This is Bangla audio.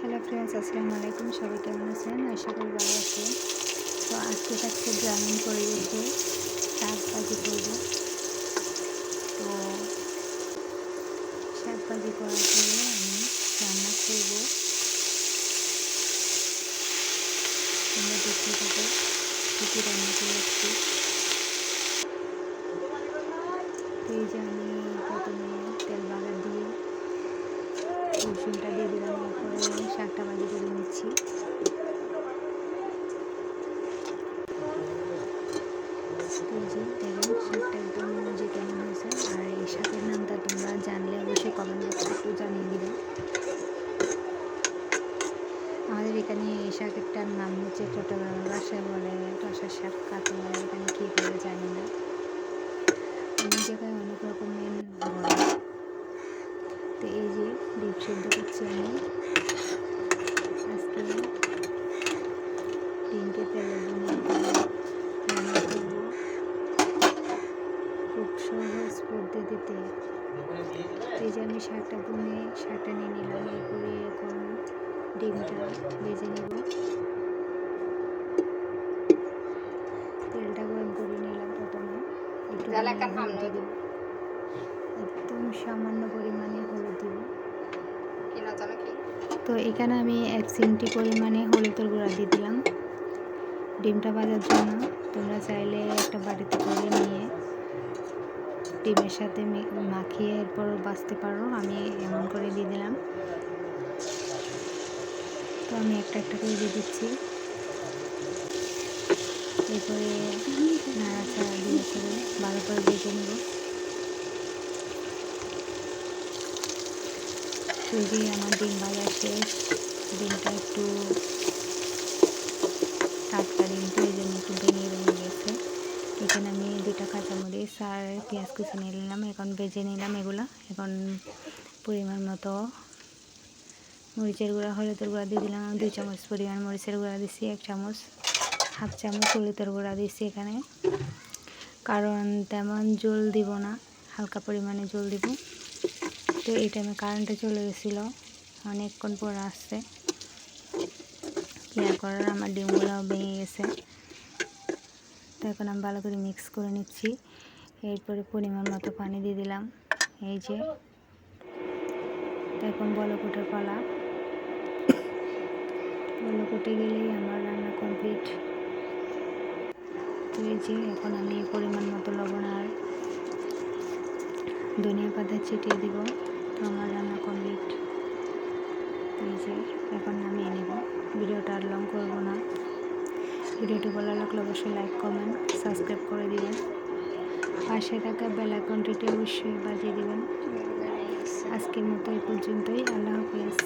হ্যালো ফ্রেন্ডস, আসসালামু আলাইকুম। সবাই কেমন আছেন? আশা করি ভালো আছেন। তো আজকে থাকছে গ্রামীণ পরিবেশে শাক ভাজি করব। তো শাক ভাজি করার পরে আমি রান্না করব। তোমরা দেখতে থাকো কী কী রান্না করে তো এই যে আমি প্রথমে তেল বাগার দিয়ে রসুনটা দিয়ে দিলাম। শাকটা ভাজি করে নিচ্ছি। দেখুন শাকটা একদম যে আর এই শাকের নামটা তোমরা জানলে অবশ্যই কমেন্ট বক্সে একটু জানিয়ে দিবে। আমাদের এখানে এই শাকেরটার নাম হচ্ছে চট্টগ্রামের ভাষায় বলে টসা শাক কাকে বলে এখানে কী বলে জানি না। অনেক জায়গায় অনেক রকমের বলে। তো এই যে ডিপ সেদ্ধ করছি আমি আজকে ডিমকে তেলের জন্য রান্না করব খুব সহজ পদ্ধতিতে এই যে আমি শাকটা বুনে শাকটা নিয়ে নিলাম এরপরে এখন ডিমটা ভেজে নেব। তেলটা গরম করে নিলাম প্রথমে। একটু একদম সামান্য পরিমাণে হলুদ দিব। তো এখানে আমি এক চিমটি পরিমাণে হলুদের গুঁড়া দিয়ে দিলাম। ডিমটা ভাজার জন্য তোমরা চাইলে একটা বাড়িতে করে নিয়ে ডিমের সাথে মাখিয়ে এরপর বাঁচতে পারো। আমি এমন করে দিয়ে দিলাম। তো আমি একটা একটা করে দিয়ে দিচ্ছি। এরপরে নাড়াচাড়া দিয়ে করে ভালো করে ভেজে নেব। তৈরি আমার ডিম ভাজা শেষ, ডিমটা একটু টাটকা ডিম তো এই জন্য একটু ভেঙে ভেঙে গেছে এখানে আমি দুটা কাঁচামরিচ আর পেঁয়াজ কুচি নিয়ে নিলাম, এখন ভেজে নিলাম এগুলো। এখন পরিমাণ মতো মরিচের গুঁড়া, হলুদের গুঁড়া দিয়ে দিলাম। দুই চামচ পরিমাণ মরিচের গুঁড়া দিচ্ছি এক চামচ, হাফ চামচ হলুদের গুঁড়া দিচ্ছি এখানে। কারণ তেমন জল দিব না, হালকা পরিমাণে জল দিব। তো এই টাইমে কারেন্টে চলে গেছিল, অনেকক্ষণ পর আসছে। কেয়ার করার, আমার ডিমগুলো ভেঙে গেছে। তো এখন আমি ভালো করে মিক্স করে নিচ্ছি। এরপরে পরিমাণ মতো পানি দিয়ে দিলাম। এই যে, এখন বলকুটের পালা। বলকুটে গেলেই আমার রান্না কমপ্লিট এই যে, এখন আমি পরিমাণ মতো লবণ আর ধনিয়া পাতা ছিটিয়ে দিব। আমার রান্না কমপ্লিট এই যে, এখন নামিয়ে নেব। ভিডিওটা আর লং করব না। ভিডিওটি ভালো লাগলে অবশ্যই লাইক কমেন্ট সাবস্ক্রাইব করে দিবেন। পাশে থাকা বেল আইকনটিতে অবশ্যই বাজিয়ে দেবেন। আজকের মতো এই পর্যন্তই। আল্লাহ হাফিজ।